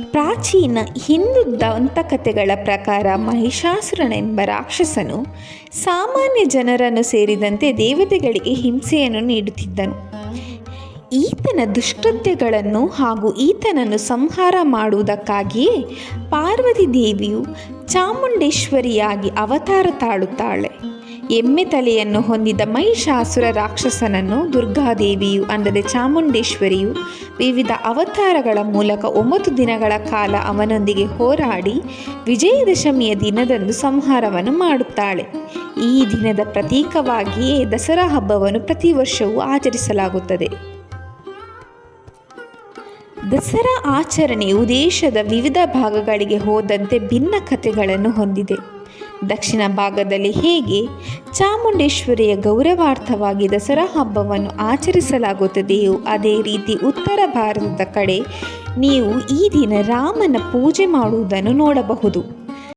ಪ್ರಾಚೀನ ಹಿಂದೂ ದಂತಕಥೆಗಳ ಪ್ರಕಾರ ಮಹಿಷಾಸುರನೆಂಬ ರಾಕ್ಷಸನು ಸಾಮಾನ್ಯ ಜನರನ್ನು ಸೇರಿದಂತೆ ದೇವತೆಗಳಿಗೆ ಹಿಂಸೆಯನ್ನು ನೀಡುತ್ತಿದ್ದನು. ಈತನ ದುಷ್ಕೃತ್ಯಗಳನ್ನು ಹಾಗೂ ಈತನನ್ನು ಸಂಹಾರ ಮಾಡುವುದಕ್ಕಾಗಿಯೇ ಪಾರ್ವತಿ ದೇವಿಯು ಚಾಮುಂಡೇಶ್ವರಿಯಾಗಿ ಅವತಾರ ತಾಳುತ್ತಾಳೆ. ಎಮ್ಮೆ ತಲೆಯನ್ನು ಹೊಂದಿದ ಮಹಿಷಾಸುರ ರಾಕ್ಷಸನನ್ನು ದುರ್ಗಾದೇವಿಯು, ಅಂದರೆ ಚಾಮುಂಡೇಶ್ವರಿಯು, ವಿವಿಧ ಅವತಾರಗಳ ಮೂಲಕ ಒಂಬತ್ತು ದಿನಗಳ ಕಾಲ ಅವನೊಂದಿಗೆ ಹೋರಾಡಿ ವಿಜಯದಶಮಿಯ ದಿನದಂದು ಸಂಹಾರವನ್ನು ಮಾಡುತ್ತಾಳೆ. ಈ ದಿನದ ಪ್ರತೀಕವಾಗಿಯೇ ದಸರಾ ಹಬ್ಬವನ್ನು ಪ್ರತಿ ವರ್ಷವೂ ಆಚರಿಸಲಾಗುತ್ತದೆ. ದಸರಾ ಆಚರಣೆಯು ದೇಶದ ವಿವಿಧ ಭಾಗಗಳಿಗೆ ಹೋದಂತೆ ಭಿನ್ನ ಕಥೆಗಳನ್ನು ಹೊಂದಿದೆ. ದಕ್ಷಿಣ ಭಾಗದಲ್ಲಿ ಹೇಗೆ ಚಾಮುಂಡೇಶ್ವರಿಯ ಗೌರವಾರ್ಥವಾಗಿ ದಸರಾ ಹಬ್ಬವನ್ನು ಆಚರಿಸಲಾಗುತ್ತದೆಯೋ ಅದೇ ರೀತಿ ಉತ್ತರ ಭಾರತದ ಕಡೆ ನೀವು ಈ ದಿನ ರಾಮನ ಪೂಜೆ ಮಾಡುವುದನ್ನು ನೋಡಬಹುದು.